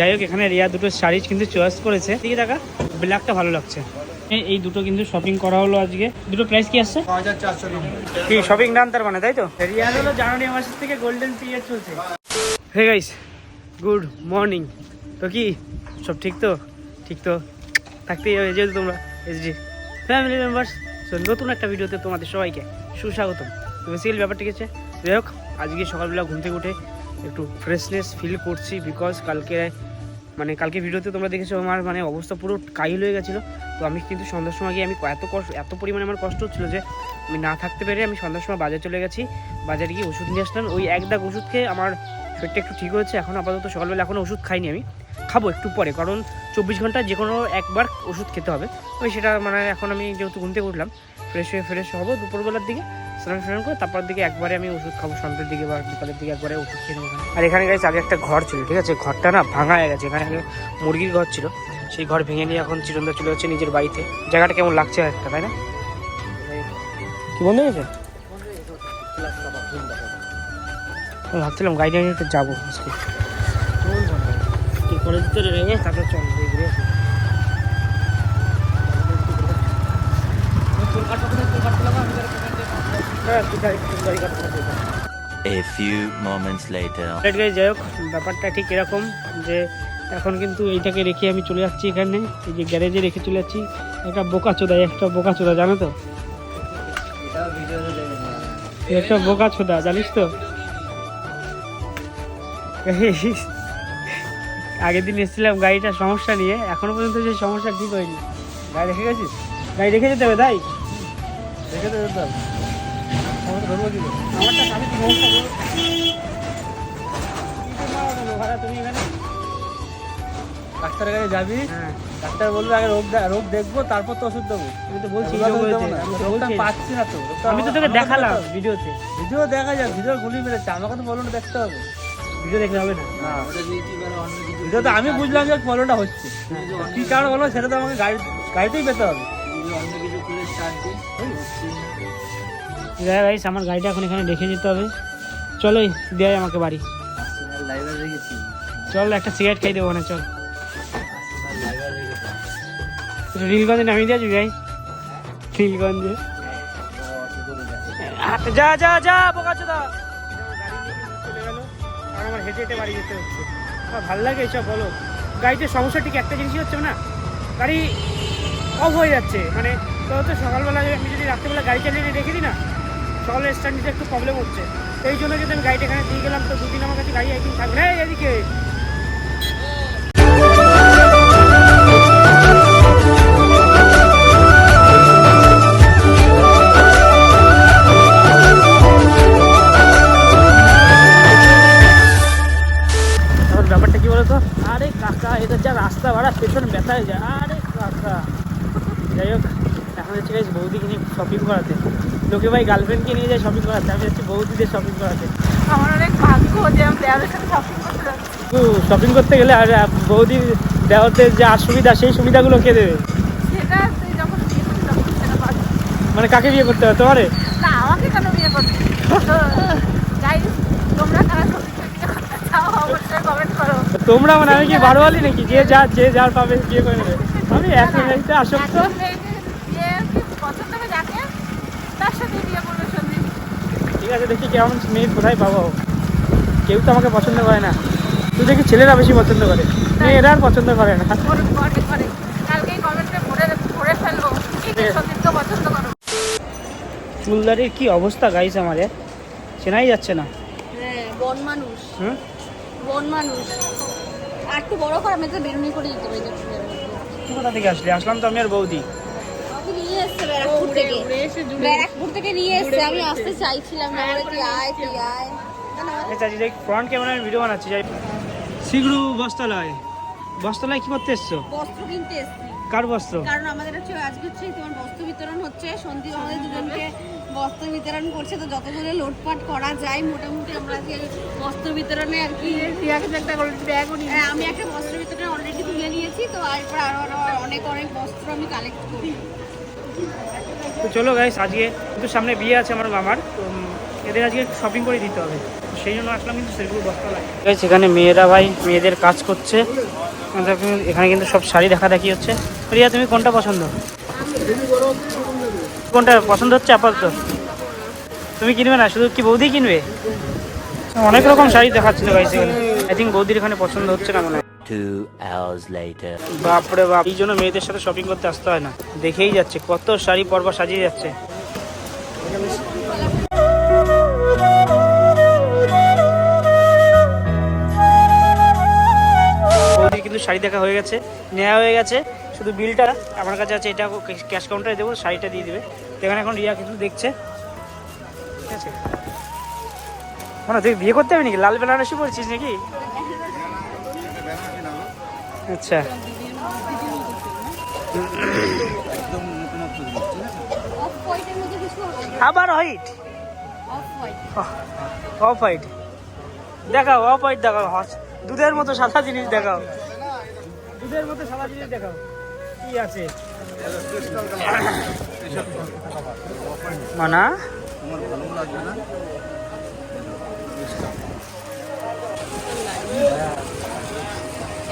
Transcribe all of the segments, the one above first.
যাই হোক এখানে রিয়া দুটো শাড়ি কিন্তু চয়েস করেছে। দিকে দেখা ব্ল্যাকটা ভালো লাগছে। এই- এই দুটো কিন্তু শপিং করা হলো আজকে। দুটো প্রাইস কি আসছে? কি শপিং ডান তার মানে তাই তো? রিয়াদ হলো জানুয়ারি মাসের থেকে গোল্ডেন পিরিয়ড চলছে। হে গাইস গুড মর্নিং তো কি সব ঠিক তো? ঠিক তো? থাকতেই হবে যেহেতু তোমরা এসডি ফ্যামিলি মেম্বার্স সো নতুন একটা ভিডিওতে তোমাদের সবাইকে সুস্বাগতম। তো বেসিক্যালি ব্যাপারটা হচ্ছে? যাই হোক আজকে সকালবেলা ঘুম থেকে উঠে একটু ফ্রেশনেস ফিল করছি বিকজ কালকে মানে কালকে ভিডিওতে তোমরা দেখেছ আমার মানে অবস্থা পুরো কাহিল হয়ে গেছিল। তো আমি কিন্তু সন্ধ্যার সময় গিয়ে আমি এত কষ্ট এত পরিমাণে আমার কষ্ট হচ্ছিল যে আমি না থাকতে পেরে আমি সন্ধ্যার সময় বাজার চলে গেছি। বাজারে গিয়ে ওষুধ নিয়ে আসলাম। ওই এক দাগ ওষুধ খেয়ে আমার শরীরটা একটু ঠিক হয়েছে। এখন আপাতত সকালবেলা এখনও ওষুধ খাইনি আমি। খাব একটু পরে, কারণ চব্বিশ ঘণ্টা যে কোনো একবার ওষুধ খেতে হবে। ওই সেটা মানে এখন আমি যেহেতু ঘুম থেকে উঠলাম ফ্রেশ হয়ে ফ্রেশ হব। দুপুরবেলার দিকে স্নান স্নান করে তারপর দিকে একবারে আমি ওষুধ খাব সন্ধ্যের দিকে বা বিকালের দিকে একবারে ওষুধ খেয়ে নেব। আর এখানে গেছে আগে একটা ঘর ছিল ঠিক আছে? ঘরটা না ভাঙা হয়ে গেছে। এখানে আগে মুরগির ঘর ছিল। সেই ঘর ভেঙে নিয়ে এখন চিরন্দা চলে যাচ্ছে নিজের বাড়িতে। জায়গাটা কেমন লাগছে একটা তাই না? কি বন্ধ হয়ে গেছে আমি ভাবছিলাম গাড়ি নিয়ে একটু যাব কলেজ তো তারপর চল A few moments later. যাই হোক ব্যাপারটা ঠিক এরকম যে এখন কিন্তু এইটাকে রেখে আমি চলে যাচ্ছি এখানে এই যে গ্যারেজে রেখে চলে যাচ্ছি একটা বোকা চোদা একটা বোকা চোদা জানো তো? একটা বোকা চোদা জানিস তো? আগের দিন এসেছিলাম গাড়িটার সমস্যা নিয়ে এখনও পর্যন্ত সেই সমস্যা ঠিক হয়নি। গাড়ি রেখে গেছিস? গাড়ি রেখে যেতে হবে তাই? রেখে যেতে হবে। আমারটা আমি তো সমস্যা করব? তুমি এখানে? ডাক্তারের কাছে যাবি হ্যাঁ। ডাক্তার বলবে আগে রোগ রোগ দেখব তারপর তো ওষুধ দেবো। আমি তো বলছি রোগটা পাচ্ছি না তো। আমি তো তোকে দেখালাম ভিডিওতে ভিডিও দেখা যায় ভিডিও গুলি মেরেছে আমাকে তো ফলনটা দেখতে হবে। ভিডিও দেখলে হবে না। না। ভিডিও তো আমি বুঝলাম যে ফলনটা হচ্ছে। কি কারণ হলো সেটা তো আমাকে গাড়ি গাড়িতেই পেতে হবে। গাইস আমার গাড়িটা এখন এখানে রেখে যেতে হবে। চলো দেয় আমাকে বাড়ি। চল, একটা সিগারেট খাই দেবো না, চল। রিলগঞ্জে নামিয়ে দিয়ে যাবি ভাই? রিলগঞ্জে যা যা যা, বোকা চোদা। আমার হেঁটে হেঁটে বাড়ি যেতে হচ্ছে। ভালো লাগে এসব বলো। গাড়িতে সমস্যা ঠিক একটা জিনিসই হচ্ছে, না? গাড়ি অফ হয়ে যাচ্ছে। মানে তো সকালবেলা আমি যদি রাত্রেবেলা গাড়ি চালিয়ে রেখে দিই, না? সকালে স্ট্যান্ড একটু প্রবলেম হচ্ছে। এই জন্য যদি আমি গাড়িটা এখানে দিয়ে গেলাম, তো দুদিন আমার কাছে গাড়ি একদিন থাকবে। এদিকে। ব্যাপারটা বলতো? আরে কাকা যা রাস্তা ভাড়া, পেছন ব্যথায় যায়। আরে যাই হোক, এখন হচ্ছে বৌদিকে নিয়ে শপিং করাতে। লোকে ভাই গার্লফ্রেন্ডকে নিয়ে যায় শপিং করাতে আমি হচ্ছে বৌদিদের শপিং করাতে। আমার অনেক ভাগ্য যে আমি দেয়ালের সাথে শপিং করতে যাচ্ছি। শপিং করতে গেলে আর বৌদির দেওয়াতে যে আর সুবিধা সেই সুবিধাগুলো কে দেবে? সেটা তুই যখন বিয়ে করবি তখন সেটা পাবি। মানে কাকে বিয়ে করতে হবে তোমারে? না আমাকে কেন বিয়ে করবি? গাইস তোমরা কারা করতে তোমরা মানে আমি কি বারোয়ালি নাকি? যে যা যে যার পাবে বিয়ে করে নেবে। আমি এক মিনিটে আসক্ত একজন মেয়েকে যে পছন্দ হবে যাকে তার সাথে বিয়ে করবে সন্দীপ ঠিক আছে দেখি কেমন মেয়ে কোথায় পাবো। কেউ তো আমাকে পছন্দ করে না। তুই দেখি ছেলেরা বেশি পছন্দ করে। মেয়েরা আর পছন্দ করে না। চুলদারির কি অবস্থা গাইছে আমাদের? চেনাই যাচ্ছে না। হ্যাঁ বন মানুষ। হুম? বন মানুষ। আর একটু বড় কর আমি তো বেরুনি করে দিতে পারি। কোথা থেকে আসলি? আসলাম তো আমি আর বৌদি। ব্যারাকপুর থেকে। ব্যারাকপুর থেকে নিয়ে এসছে আমি আসতে চাইছিলাম না বলে তুই আয়। তুই আয় ফ্রন্ট ক্যামেরা আমি ভিডিও বানাচ্ছি যাই। শিগড়ু বস্তালয় বস্তালয় কি করতে এসছো? বস্ত্র কিনতে এসছি। কার বস্ত্র? কারণ আমাদের হচ্ছে আজকে হচ্ছে তোমার বস্ত্র বিতরণ হচ্ছে সন্দীপ আমাদের দুজনকে বস্ত্র বিতরণ করছে তো যত দূরে লোটপাট করা যায় মোটামুটি আমরা আজকে বস্ত্র বিতরণে আর কি একটা ব্যাগও নিয়ে হ্যাঁ, আমি একটা বস্ত্র বিতরণে অলরেডি তুলে নিয়েছি তো এরপর আরও আরও অনেক অনেক বস্ত্র আমি কালেক্ট করি। তো চলো গাইস আজকে কিন্তু সামনে বিয়ে আছে আমার মামার, তো এদের আজকে শপিং করে দিতে হবে। সেই জন্য আসলাম কিন্তু সেগুলো বস্তা লাগে। সেখানে মেয়েরা ভাই, মেয়েদের কাজ করছে। এখানে কিন্তু সব শাড়ি দেখা দেখি হচ্ছে। রিয়া তুমি কোনটা পছন্দ? কোনটা পছন্দ হচ্ছে আপাতত? তুমি কিনবে না? শুধু কি বৌদি কিনবে? অনেক রকম শাড়ি দেখাচ্ছিল ভাই সেখানে আই থিঙ্ক বৌদির এখানে পছন্দ হচ্ছে না মনে হয়। Two hours later. বাপরে বাপ। এই জন্য মেয়েদের সাথে শপিং করতে আসতে হয় না। দেখেই যাচ্ছে, কত শাড়ি পরপর সাজিয়ে যাচ্ছে। কিন্তু শাড়ি দেখা হয়ে গেছে নেওয়া হয়ে গেছে। শুধু বিলটা আমার কাছে আছে, এটা ক্যাশ কাউন্টারে দেবো, শাড়িটা দিয়ে দেবে। এখানে এখন রিয়া কিন্তু দেখছে। ঠিক আছে? মানে তুই বিয়ে করতে হবে নাকি? লাল বেনারসি পড়ছিস নাকি? আচ্ছা। না আবার হোয়াইট অফ হোয়াইট দেখাও অফ হোয়াইট দেখাও। হস- দুধের মতো সাদা জিনিস দেখাও। দুধের মতো সাদা জিনিস দেখাও। কি আছে? মানা? এ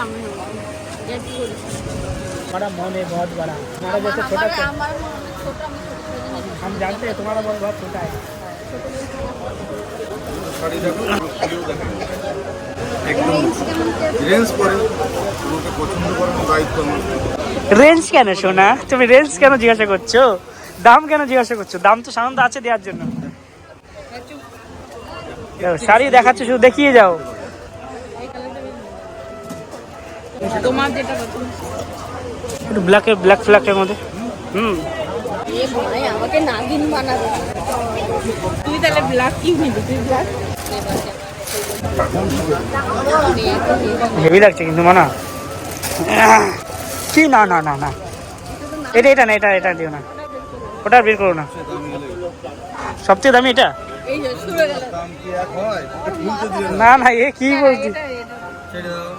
আমি গেট করি बड़ा मन है बहुत बड़ा हमारा जैसे छोटा আমার सा আমার মনে অনেক ছোট আমি ছোট ছোট জিনিস हम जानते हैं तुम्हारा मन बहुत छोटा है একদম রেঞ্জ কেমন কি আছে? রেঞ্জ করে তোমাকে পছন্দ করার দায়িত্ব আমার রেঞ্জ কেন সোনা তুমি রেঞ্জ কেন জিজ্ঞাসা করছো দাম কেন জিজ্ঞাসা করছো দাম তো সাধারণত আছে দেওয়ার জন্য দেখো, শাড়ি দেখাচ্ছে শুধু দেখিয়ে যাও তোমার যেটা পছন্দ একটু ব্ল্যাকের ব্ল্যাক ফ্ল্যাকের মধ্যে। হুম। এ ভাই আমাকে নাগিন বানাবে। তুই তাহলে ব্ল্যাক কি নিবি তুই ব্ল্যাক হেভি লাগছে কিন্তু মানা। কি না না না না। এটা এটা না এটা এটা দিও না। ওটা বের করো না। সবচেয়ে দামি এটা? হয়ে হয়? না না এ কি বলছি এটা এটা ছেড়ে দাও।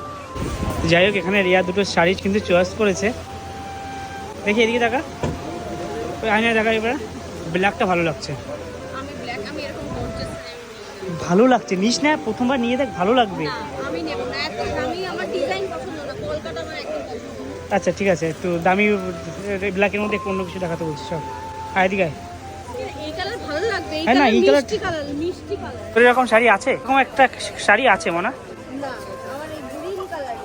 যাই হোক এখানে রিয়া দুটো শাড়ি কিন্তু চয়েস করেছে। দেখি এদিকে দেখা। ওই আয়নায় দেখা এবার। ব্ল্যাকটা ভালো লাগছে। আমি আমি ভালো লাগছে। নিস না প্রথমবার নিয়ে দেখ ভালো লাগবে। আমি আমি। আচ্ছা ঠিক আছে। একটু দামি ব্ল্যাকের মধ্যে একটু অন্য কিছু দেখাতে বলছি সব এদিকে আয়। এই কালার ভালো লাগবে। এই হ্যাঁ না, এই কালার এরকম শাড়ি আছে? এরকম একটা শাড়ি আছে মনে? হয়? না আমার এই গ্রিন কালার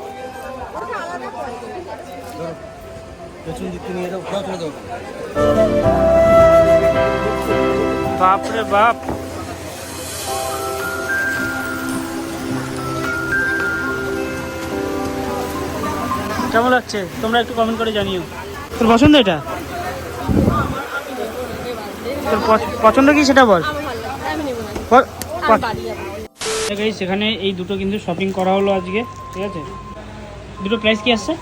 ওটা আলাদা কোয়ালিটি পেছন দিক নিয়ে যাও বাপরে বাপ। কেমন লাগছে? তোমরা একটু কমেন্ট করে জানিও। তোর পছন্দ এটা? তোর পছ- পছন্দ কি সেটা বল। সেখানে এই দুটো কিন্তু শপিং করা হলো আজকে ঠিক আছে? দুটো প্রাইস কি আসছে?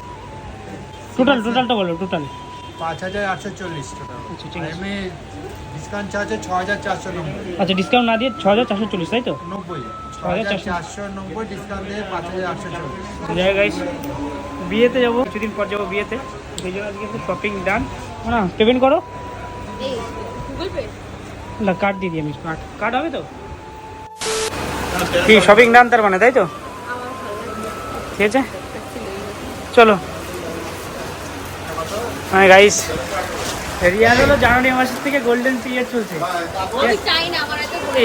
টোটাল টোটালটা বলো টোটাল পাঁচ হাজার আটশো চল্লিশ টাকা আচ্ছা ঠিক আছে। এমনি ডিসকাউন্ট চার্জে ছ হাজার চারশো নব্বই। আচ্ছা ডিসকাউন্ট না দিয়ে ছ হাজার চারশো চল্লিশ তাই তো? নব্বই। ছ হাজার চারশো। নব্বই ডিসকাউন্ট দিয়ে পাঁচ হাজার আটশো চল্লিশ। বিয়েতে যাব কিছুদিন পর যাব বিয়েতে। সেই জন্য আজকে একটু শপিং ডান না পেমেন্ট করো। না কার্ড দিয়ে দিই আমি কার্ড কার্ড হবে তো? কি শপিং ডান তার মানে তাই তো? ঠিক আছে? চলো। হ্যাঁ গাইস রিয়াজ হলো জানুয়ারি মাসের থেকে গোল্ডেন পিরিয়ড চলছে।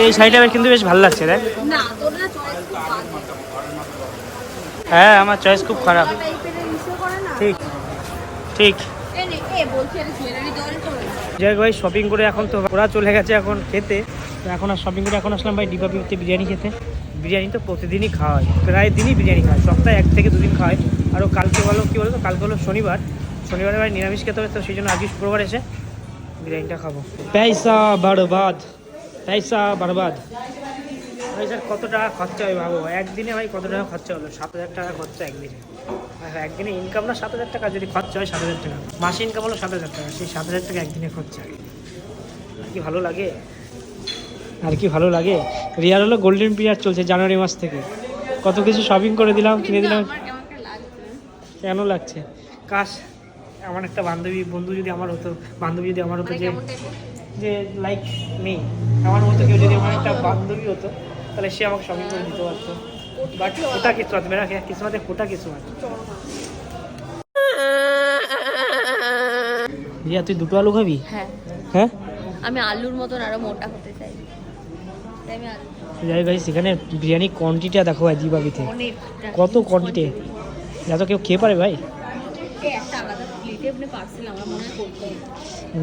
এই শাড়িটা বেশ কিন্তু বেশ ভালো লাগছে তাই না তোর না চয়েস খুব বাজে হ্যাঁ আমার চয়েস খুব খারাপ। ঠিক ঠিক। যাই ভাই শপিং করে এখন তো ওরা চলে গেছে এখন খেতে। এখন আর শপিং করে এখন আসলাম ভাই ডিবা বিতে বিরিয়ানি খেতে। বিরিয়ানি তো প্রতিদিনই খাওয়া হয় প্রায় দিনই বিরিয়ানি খায় সপ্তাহে এক থেকে দুদিন খাওয়ায় আরও কালকে বলো কী বলো তো কালকে হলো শনিবার। শনিবারে ভাই নিরামিষ খেতে হবে তো সেই জন্য আজকে শুক্রবার এসে বিরিয়ানিটা খাব। পয়সা বরবাদ পয়সা বরবাদ। ভাই স্যার কত টাকা খরচা হয় ভাবো? একদিনে ভাই কত টাকা খরচা হলো? সাত হাজার টাকা খরচা একদিনে। আর একদিনে ইনকাম না সাত হাজার টাকা যদি খরচা হয় সাত হাজার টাকা। মাসে ইনকাম হলো সাত হাজার টাকা সেই সাত হাজার টাকা একদিনে খরচা। আর কি ভালো লাগে? আর কি ভালো লাগে? রিয়ার হলো গোল্ডেন পিরিয়ড চলছে জানুয়ারি মাস থেকে। কত কিছু শপিং করে দিলাম কিনে দিলাম। আমার কেমন একটা লাগছে। কেন লাগছে? কাশ আমার একটা বান্ধবী বন্ধু যদি আমার হতো বান্ধবী যদি আমার হতো মানে যে যে লাইক মি আমার মতো কেউ যদি আমার একটা বান্ধবী হতো তাহলে সে আমাকে শপিং করে দিতে পারতো। বাট ওটা কিসমত মেরা কিসমতে ফোটা কিসমত রিয়া তুই দুটো আলু খাবি? হ্যাঁ। হ্যাঁ? আমি আলুর মতন আরও মোটা হতে চাই। তাই আমি আলু যাই ভাই সেখানে বিরিয়ানি কোয়ান্টিটিটা দেখো অনেকটা। কত কোয়ান্টিটি যত কেউ খেয়ে পারে ভাই?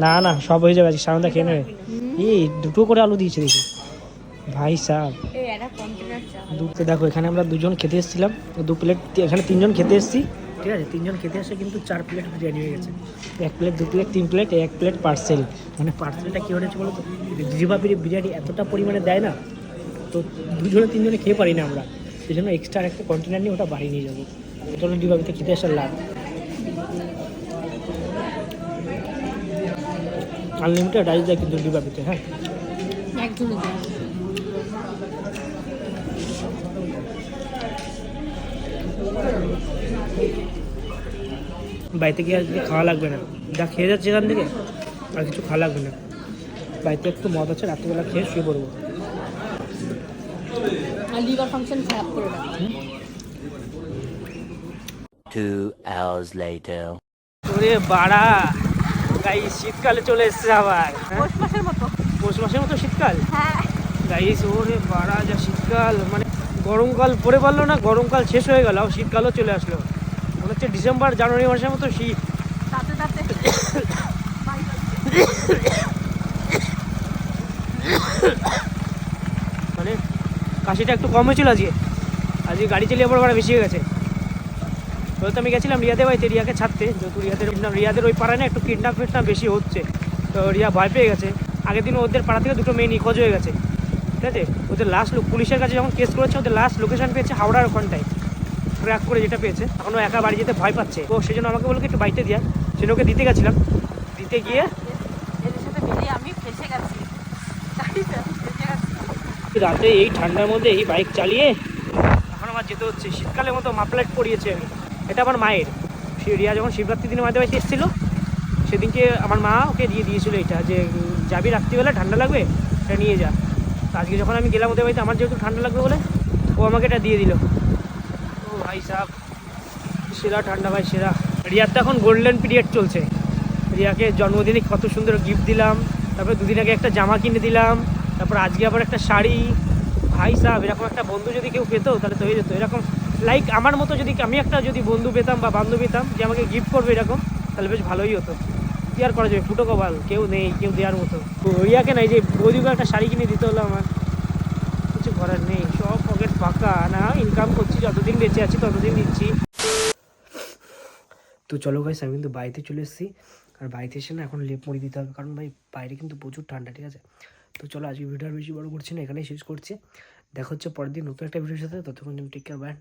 না না সব হয়ে যাবে আজকে সামনে খেয়ে নেবে। এই দুটো করে আলু দিয়েছে দেখি। ভাই সাহ দুটো দেখো এখানে আমরা দুজন খেতে এসেছিলাম। দু প্লেট এখানে তিনজন খেতে এসেছি। ঠিক আছে তিনজন খেতে এসে কিন্তু চার প্লেট বিরিয়ানি হয়ে গেছে। এক প্লেট দু প্লেট তিন প্লেট এক প্লেট পার্সেল মানে পার্সেলটা কী হয়েছে বলো তো জিবাবির বিরিয়ানি এতটা পরিমাণে দেয় না তো দুজনে তিনজনে খেয়ে পারি না আমরা। সেই জন্য এক্সট্রা একটা কন্টেনার নিয়ে ওটা বাড়ি নিয়ে যাব। এটা হলো ডিবাবিতে খেতে আসার লাভ। আনলিমিটেড রাইস দেয় কিন্তু ডিবাবিতে হ্যাঁ? বাড়িতে গিয়ে আজকে খাওয়া লাগবে না? যা খেয়ে যাচ্ছে এখান থেকে আর কিছু খাওয়া লাগবে না। বাড়িতে একটু মদ আছে রাত্রিবেলা খেয়ে শুয়ে পড়ব। আর লিভার ফাংশন খারাপ করে Two hours later. ওরে বাড়া! গাই শীতকালে চলে এসছে আবার হ্যাঁ? পৌষ মাসের মতো। পৌষ মাসের মতো শীতকাল? হ্যাঁ। গাইস ওরে বাড়া যা শীতকাল মানে গরমকাল পরে পারল না গরমকাল শেষ হয়ে গেল আর শীতকালও চলে আসলো। মনে হচ্ছে ডিসেম্বর জানুয়ারি মাসের মতো শীত। মানে কাশিটা একটু কম হয়েছিল আজকে। আজকে গাড়ি চালিয়ে আবার বেশি হয়ে গেছে। তো আমি গেছিলাম রিয়াদের বাড়িতে রিয়াকে ছাড়তে। যেহেতু রিয়াদের রিয়াদের ওই পাড়ায় না একটু কিডন্যাপ ফিডন্যাপ বেশি হচ্ছে। তো রিয়া ভয় পেয়ে গেছে। আগের দিন ওদের পাড়া থেকে দুটো মেয়ে নিখোঁজ হয়ে গেছে। ঠিক আছে? ওদের লাস্ট পুলিশের কাছে যখন কেস করেছে ওদের লাস্ট লোকেশন পেয়েছে হাওড়ার ওখানটায়। ট্র্যাক করে যেটা পেয়েছে। এখন ও একা বাড়ি যেতে ভয় পাচ্ছে। তো সেই জন্য আমাকে বলল কি একটু বাড়িতে দিয়া সেটা ওকে দিতে গেছিলাম। দিতে গিয়ে রাতে এই ঠান্ডার মধ্যে এই বাইক চালিয়ে এখন আমার যেতে হচ্ছে। শীতকালের মতো মাফলাইট পরিয়েছে আমি। এটা আমার মায়ের। সে রিয়া যখন শিবরাত্রির দিনে মাঝে বাড়িতে এসেছিল, সেদিনকে আমার মা ওকে দিয়ে দিয়েছিল এটা, যে, যাবি রাত্রিবেলা, ঠান্ডা লাগবে, এটা নিয়ে যা। আজকে যখন আমি গেলাম ওদের বাড়িতে, আমার যেহেতু ঠান্ডা লাগবে বলে, ও আমাকে এটা দিয়ে দিল। ও ভাই সাহ সেরা, ঠান্ডা ভাই সেরা। রিয়ার তো এখন গোল্ডেন পিরিয়ড চলছে। রিয়াকে জন্মদিনে কত সুন্দর গিফট দিলাম, তারপরে দুদিন আগে একটা জামা কিনে দিলাম, তারপর আজকে আবার একটা শাড়ি। ভাই সাহেব এরকম একটা বন্ধু যদি কেউ পেতো, তাহলে তো হয়ে যেত। এরকম লাইক আমার মতো যদি আমি একটা যদি বন্ধু পেতাম বা বান্ধবী পেতাম যে আমাকে গিফট করবে এরকম, তাহলে বেশ ভালোই হতো। কি আর করা যাবে? ফুটো কপাল, কেউ নেই, কেউ দেওয়ার মতো। তো রিয়াকে নাই যে বৌদিকে একটা শাড়ি কিনে দিতে হলো আমার। কিছু করার নেই, সব পকেট ফাঁকা। না ইনকাম করছি, যতদিন বেঁচে আছি ততদিন দিচ্ছি। তো চলো গাইস আমি কিন্তু বাড়িতে চলে এসেছি। আর বাড়িতে এসে না এখন লেপ মুড়ি দিতে হবে, কারণ ভাই বাইরে কিন্তু প্রচুর ঠান্ডা, ঠিক আছে? তো চলো, আজকে ভিডিও আর বেশি বড় করছি না, এখানেই শেষ করছি। দেখা হচ্ছে পরের দিন নতুন একটা ভিডিওর সাথে ততক্ষণ টেক কেয়ার ব্যান্ড